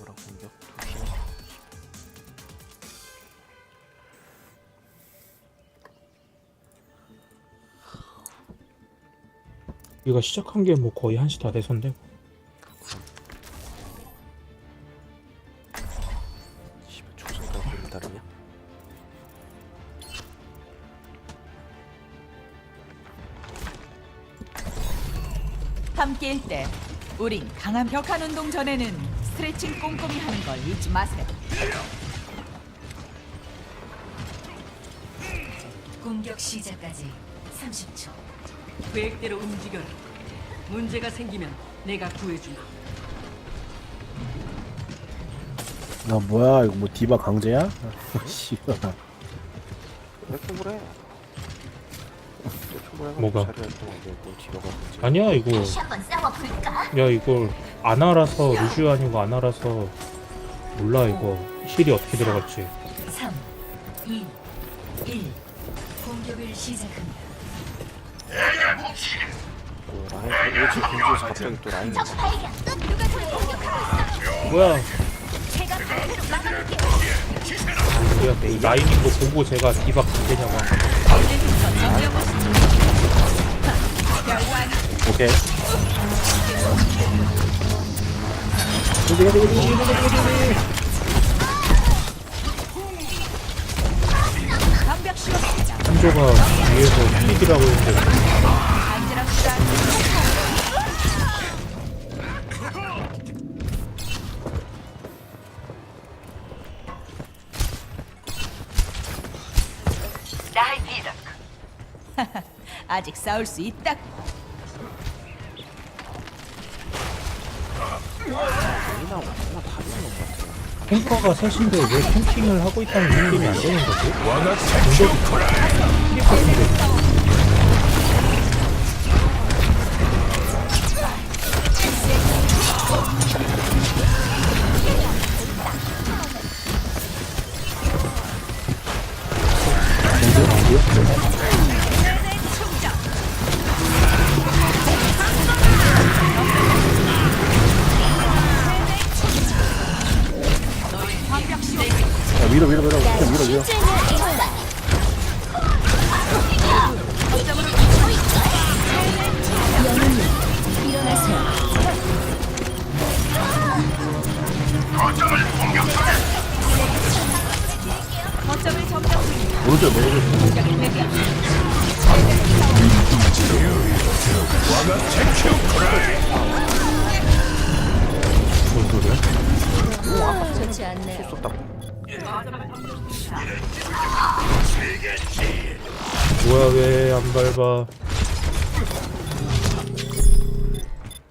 나무랑 공격 도시락 우리가 시작한 게 뭐 거의 1시 다 돼서인데 씨발 다르냐? 함께일 때 우린 강한 벽한 운동 전에는 스트레칭 꼼꼼히 하는 걸 잊지 마세요. 공격 시작까지 30초. 계획대로 움직여라. 문제가 생기면 내가 구해주마. 나 뭐야 이거 뭐 디바 강제야? 씨발 왜 초보해가 뭐가? 가는지 아니야 이거? 야 이거 안 알아서 루시오 아니고 안 알아서 몰라 이거 힐이 어떻게 들어갈지 3, 2, 1. 공격을 시작합니다. 라인 갑자기 또? 뭐야. 뭐야 이 라인인 거 보고 제가 한 거야. 오케이. 한조가 뒤에서 힐이라고 했는데. 아직 싸울 수 있다. 라인하고 하나 다른 것 같아 탱커가 셋인데 왜 캠핑을 하고 있다는 느낌이 안 드는 거지? 힐이 같은데 밀어 밀어 밀어. 거점을 점령 중입니다. 오른쪽 오른쪽 뭐야 왜 안 밟아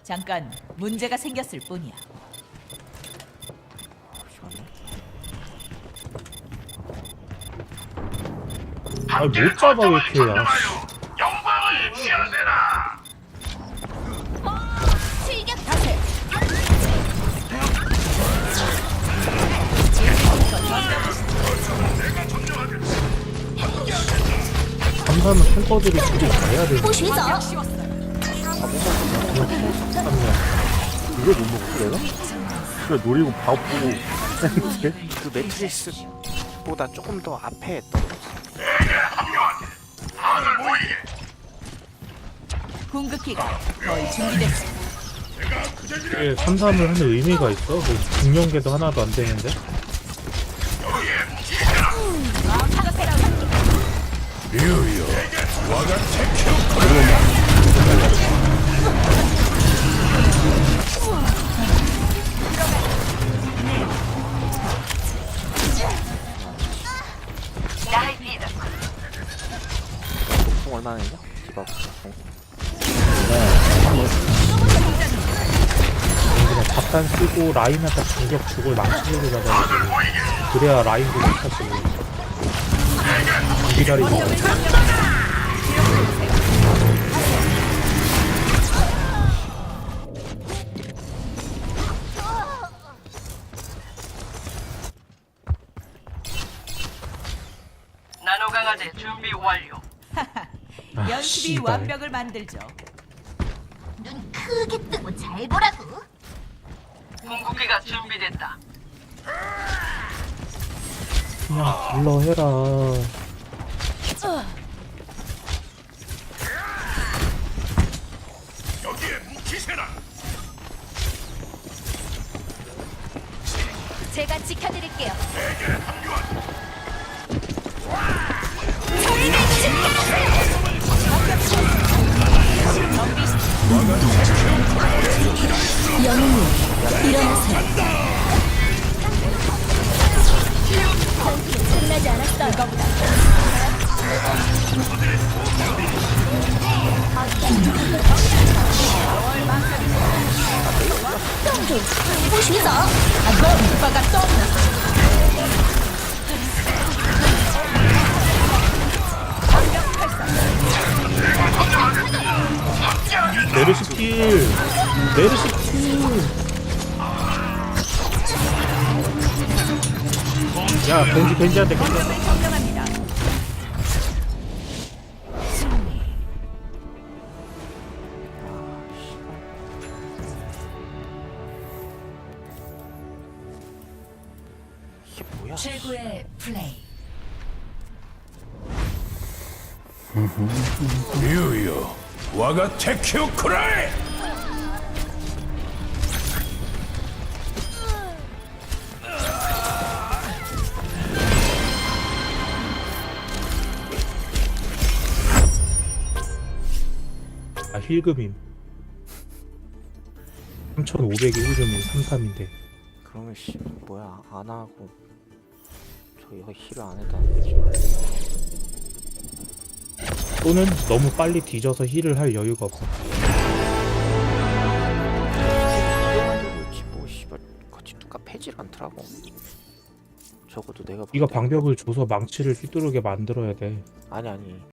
잠깐 문제가 생겼을 뿐이야. 아못 잡아 왜 이렇게 야 감사하면 탱커들이 둘이 잘해야 되는 보시죠. 이걸 못 먹었어 내가? 그래 노리고 했는데 그 매트리스보다 조금 더 앞에 떨어졌어 궁극기가 거의 준비됐습니다. 이게 3, 3을 하는 의미가 있어? 그 중령계도 하나도 안 되는데? 마음껏 해라. 총 얼마나 했냐? 디바 총 그냥 밥단 쓰고 라인한테 공격 주고 망치려고 잡아야지 그래야 라인 공격하지 기다리고 나노 강화제 준비 완료. 아, 연습이 씨발. 완벽을 만들죠. 눈 크게 뜨고 잘 보라고. 궁극기가 준비됐다. 그냥 불러 해라. 제가 지켜드릴게요. 끝나지 않았어요. 보 오빠가 떴나? 메르시 킬! 메르시 킬! 야, 벤지, 벤지한테 벤지. 점령합니다. 이게 뭐야? 최고의 플레이. 유유 와가 테큐 쿠라이 아, 힐금임. 3,500에 1금이 33인데. 그러면 씨 뭐야 안 하고 저 이거 힐을 안 해다. 또는 너무 빨리 뒤져서 힐을 할 여유가 없어. 이거만 들고 있지 뭐 씨발 같이 누가 패질 않더라고. 적어도 내가 볼 때- 방벽을 줘서 망치를 휘두르게 만들어야 돼. 아니 아니